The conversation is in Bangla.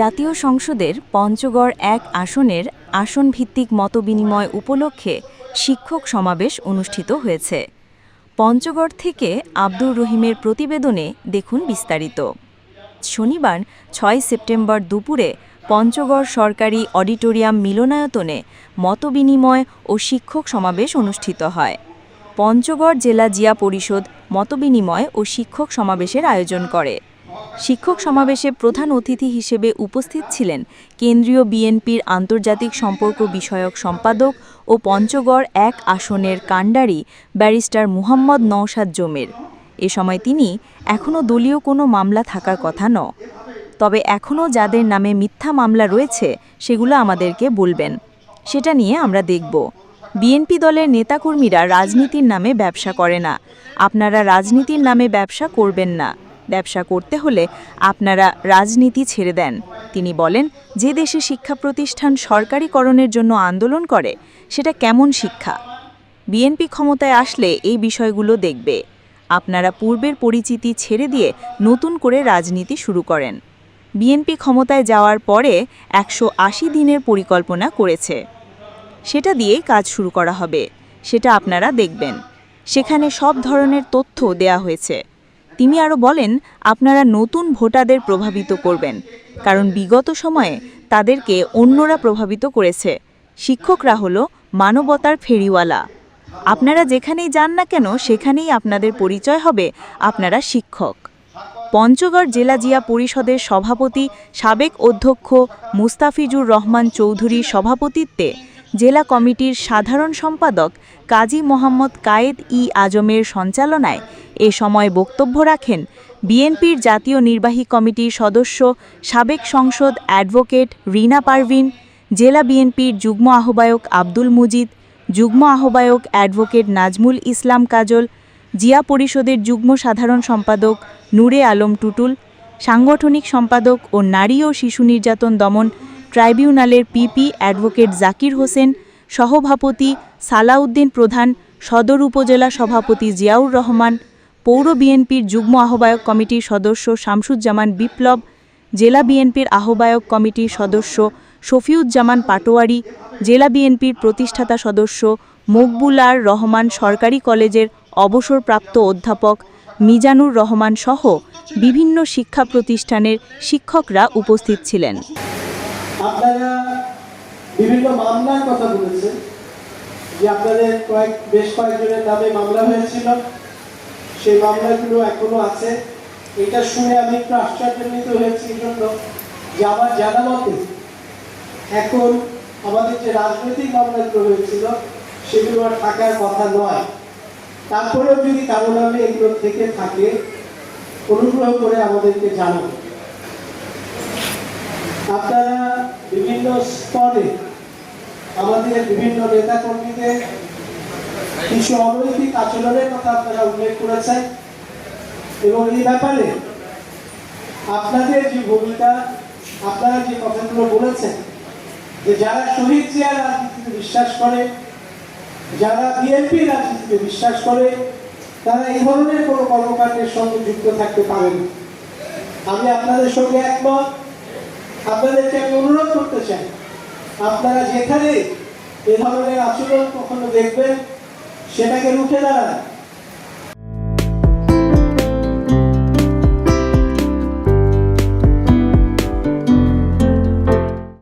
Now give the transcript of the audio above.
জাতীয় সংসদের পঞ্চগড় এক আসনের আসন ভিত্তিক মতবিনিময় উপলক্ষে শিক্ষক সমাবেশ অনুষ্ঠিত হয়েছে। পঞ্চগড় থেকে আব্দুর রহিমের প্রতিবেদনে দেখুন বিস্তারিত। শনিবার ছয় সেপ্টেম্বর দুপুরে পঞ্চগড় সরকারি অডিটোরিয়াম মিলনায়তনে মতবিনিময় ও শিক্ষক সমাবেশ অনুষ্ঠিত হয়। পঞ্চগড় জেলা জিয়া পরিষদ মতবিনিময় ও শিক্ষক সমাবেশের আয়োজন করে। শিক্ষক সমাবেশে প্রধান অতিথি হিসেবে উপস্থিত ছিলেন কেন্দ্রীয় বিএনপির আন্তর্জাতিক সম্পর্ক বিষয়ক সম্পাদক ও পঞ্চগড় এক আসনের কাণ্ডারি ব্যারিস্টার মুহাম্মদ নওশাদ জমের। এ সময় তিনি এখনও দলীয় কোনো মামলা থাকার কথা ন। তবে এখনও যাদের নামে মিথ্যা মামলা রয়েছে, সেগুলো আমাদেরকে বলবেন। সেটা নিয়ে আমরা দেখব। বিএনপি দলের নেতাকর্মীরা রাজনীতির নামে ব্যবসা করে না। আপনারা রাজনীতির নামে ব্যবসা করবেন না। ব্যবসা করতে হলে আপনারা রাজনীতি ছেড়ে দেন। তিনি বলেন, যে দেশে শিক্ষা প্রতিষ্ঠান সরকারিকরণের জন্য আন্দোলন করে, সেটা কেমন শিক্ষা? বিএনপি ক্ষমতায় আসলে এই বিষয়গুলো দেখবে। আপনারা পূর্বের পরিচিতি ছেড়ে দিয়ে নতুন করে রাজনীতি শুরু করেন। বিএনপি ক্ষমতায় যাওয়ার পরে একশো আশি দিনের পরিকল্পনা করেছে। সেটা দিয়েই কাজ শুরু করা হবে। সেটা আপনারা দেখবেন। সেখানে সব ধরনের তথ্য দেয়া হয়েছে। তিনি আরও বলেন, আপনারা নতুন ভোটারদের প্রভাবিত করবেন, কারণ বিগত সময়ে তাদেরকে অন্যরা প্রভাবিত করেছে। শিক্ষকরা হলো মানবতার ফেরিওয়ালা। আপনারা যেখানেই যান না কেন, সেখানেই আপনাদের পরিচয় হবে, আপনারা শিক্ষক। পঞ্চগড় জেলা জিয়া পরিষদের সভাপতি, সাবেক অধ্যক্ষ মুস্তাফিজুর রহমান চৌধুরীর সভাপতিত্বে জেলা কমিটির সাধারণ সম্পাদক কাজী মোহাম্মদ কায়েদ ই আজমের সঞ্চালনায় এ সময় বক্তব্য রাখেন বিএনপির জাতীয় নির্বাহী কমিটির সদস্য সাবেক সংসদ অ্যাডভোকেট রিনা পারভিন, জেলা বিএনপির যুগ্ম আহ্বায়ক আব্দুল মুজিদ, যুগ্ম আহ্বায়ক অ্যাডভোকেট নাজমুল ইসলাম কাজল, জিয়া পরিষদের যুগ্ম সাধারণ সম্পাদক নূরে আলম টুটুল, সাংগঠনিক সম্পাদক ও নারী ও শিশু নির্যাতন দমন ট্রাইব্যুনালের পিপি অ্যাডভোকেট জাকির হোসেন, সহভাপতি সালাউদ্দিন প্রধান, সদর উপজেলা সভাপতি জিয়াউর রহমান, পৌর বিএনপির যুগ্ম আহ্বায়ক কমিটির সদস্য শামসুজ্জামান বিপ্লব, জেলা বিএনপির আহ্বায়ক কমিটির সদস্য শফিউজ্জামান পাটোয়ারি, জেলা বিএনপির প্রতিষ্ঠাতা সদস্য মকবুলার রহমান সরকারি কলেজের অবসরপ্রাপ্ত অধ্যাপক মিজানুর রহমান সহ বিভিন্ন শিক্ষা প্রতিষ্ঠানের শিক্ষকরা উপস্থিত ছিলেন। আপনারা বিভিন্ন মামলার কথা বলেছেন যে আপনাদের কয়েক, বেশ কয়েকজনের নামে মামলা হয়েছিল। সেই মামলাগুলো এখনও আছে। এটা শুনে আমি একটু আশ্চর্যান্বিত হয়েছি এই জন্য যে আমার জানা মতে এখন আমাদের যে রাজনৈতিক মামলাগুলো হয়েছিল, সেগুলো আর থাকার কথা নয়। তারপরেও যদি কারও নামে এগুলো থেকে থাকে, অনুগ্রহ করে আমাদেরকে জানাবেন আপনারা বিভিন্ন স্তরে আমাদের বিভিন্ন নেতা কর্মীদের কিছু অনৈতিক আচরণের কথা আপনারা উল্লেখ করেছেন। এবং এই ব্যাপারে আপনাদের যে ভূমিকা, আপনারা যে কথাগুলো বলেছেন, যে যারা শহীদ জিয়ার রাজনীতিতে বিশ্বাস করে, যারা বিএনপি রাজনীতিতে বিশ্বাস করে, তারা এই ধরনের কোনো কর্মকাণ্ডের সঙ্গে যুক্ত থাকতে পারেন আমি আপনাদের সঙ্গে একমত আপনাদেরকে আমি অনুরোধ করতে চাই, আপনারা যেখানে এ ধরনের আচরণ কখনো দেখবেন, সেটাকে রুখে দাঁড়ান।